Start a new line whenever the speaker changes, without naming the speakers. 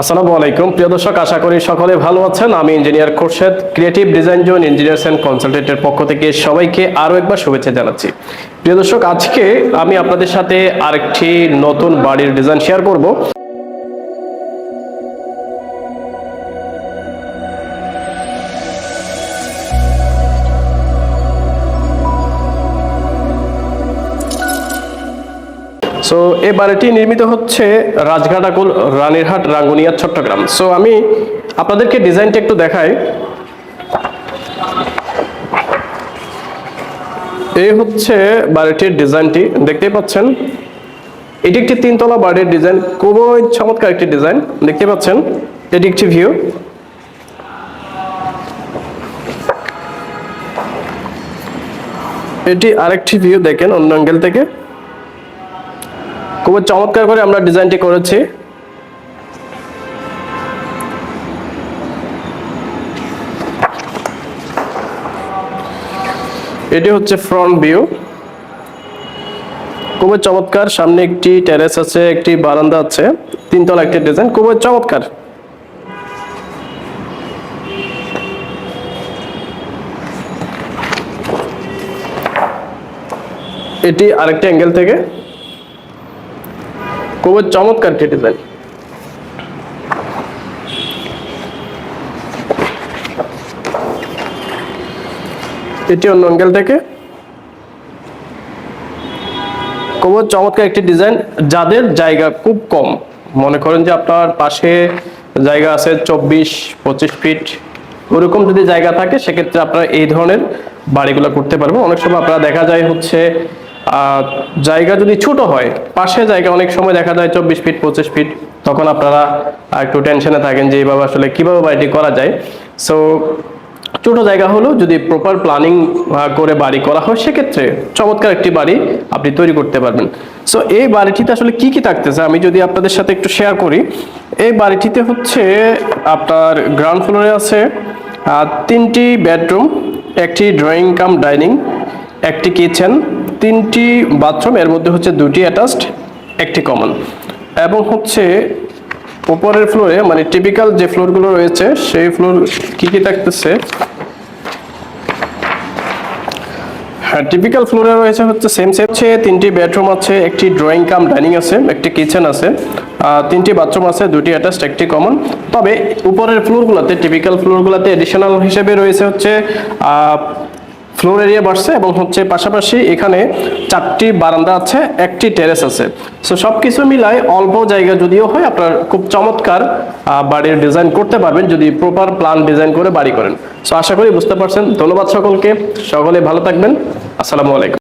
আসসালামু আলাইকুম। প্রিয় দর্শক, আশা করি সকলে ভালো আছেন। আমি engineer Khorshed creative design zone engineers and কনসালটেন্টের পক্ষ থেকে সবাইকে আরও একবার শুভেচ্ছা জানাচ্ছি। প্রিয় দর্শক, আজকে আমি আপনাদের সাথে আরেকটি নতুন বাড়ির ডিজাইন শেয়ার করব। সো এই বাড়িটি নির্মিত হচ্ছে রাজঘাট আকুল, রানীরহাট, রাঙ্গুনিয়া, চট্টগ্রাম। সো আমি আপনাদেরকে ডিজাইনটা একটু দেখাই। এই হচ্ছে বাড়িটির ডিজাইনটি, দেখতেই পাচ্ছেন। এটি একটি তিনতলা বাড়ির ডিজাইন, খুবই চমৎকার একটি ডিজাইন, দেখতে পাচ্ছেন। এটি একটি ভিউ। এটি আরেকটি ভিউ, দেখেন, অন্য অ্যাঙ্গেল থেকে। খুব চমৎকার করে আমরা ডিজাইনটি করেছি। এটি হচ্ছে ফ্রন্ট ভিউ খুবই চমৎকার, সামনে একটি টেরেস আছে, একটি বারান্দা আছে, তিনতলা একটি ডিজাইন খুবই চমৎকার। এটি আরেকটি অ্যাঙ্গেল থেকে খুবই চমৎকার একটি ডিজাইন এটি অন্য অ্যাঙ্গেল থেকে। খুব চমৎকার একটি ডিজাইন, যাদের জায়গা খুব কম। মনে করেন যে আপনার পাশে জায়গা আছে চব্বিশ, পঁচিশ ফিট ওরকম যদি জায়গা থাকে, সেক্ষেত্রে আপনারা এই ধরনের বাড়িগুলো করতে পারবেন। অনেক সময় আপনারা দেখা যায় হচ্ছে জায়গা যদি ছোট হয়, পাশে জায়গা অনেক সময় দেখা যায় চব্বিশ ফিট, পঁচিশ ফিট, তখন আপনারা একটু টেনশনে থাকেন যে এইভাবে আসলে কীভাবে বাড়িটি করা যায়। সো ছোট জায়গা হলেও যদি প্রপার প্ল্যানিং করে বাড়ি করা হয়, সেক্ষেত্রে চমৎকার একটি বাড়ি আপনি তৈরি করতে পারবেন। সো এই বাড়িটিতে আসলে কি কি থাকতেছে আমি যদি আপনাদের সাথে একটু শেয়ার করি। এই বাড়িটিতে হচ্ছে আপনার গ্রাউন্ড ফ্লোরে আছে তিনটি বেডরুম একটি ড্রয়িং কাম ডাইনিং একটি কিচেন তিনটি বাথরুম, এর মধ্যে হচ্ছে দুটি অ্যাটাচড, একটি কমন। এবং হচ্ছে উপরের ফ্লোরে মানে টিপিক্যাল যে ফ্লোরগুলো রয়েছে, সেই ফ্লোর কি কি থাকতেছে? হ্যাঁ টিপিক্যাল ফ্লোরে রয়েছে হচ্ছে সেম সেম হচ্ছে তিনটি বেডরুম আছে, একটি ড্রয়িং কাম ডাইনিং আছে, একটি কিচেন আছে তিনটি বাথরুম আছে, দুটি অ্যাটাচড একটি কমন তবে উপরের ফ্লোরগুলোতে টিপিক্যাল ফ্লোরগুলোতে এডিশনাল হিসেবে রয়েছে হচ্ছে ফ্লোর এরিয়া বাড়ছে এবং হচ্ছে পাশাপাশি এখানে চারটি বারান্দা আছে, একটি টেরেস আছে। সো সব কিছু মিলায় অল্প জায়গা যদিও হয়, আপনার খুব চমৎকার বাড়ির ডিজাইন করতে পারবেন যদি প্রপার প্ল্যান ডিজাইন করে বাড়ি করেন। সো আশা করি বুঝতে পারছেন। ধন্যবাদ সকলকে। সকলে ভালো থাকবেন। আসসালামু আলাইকুম।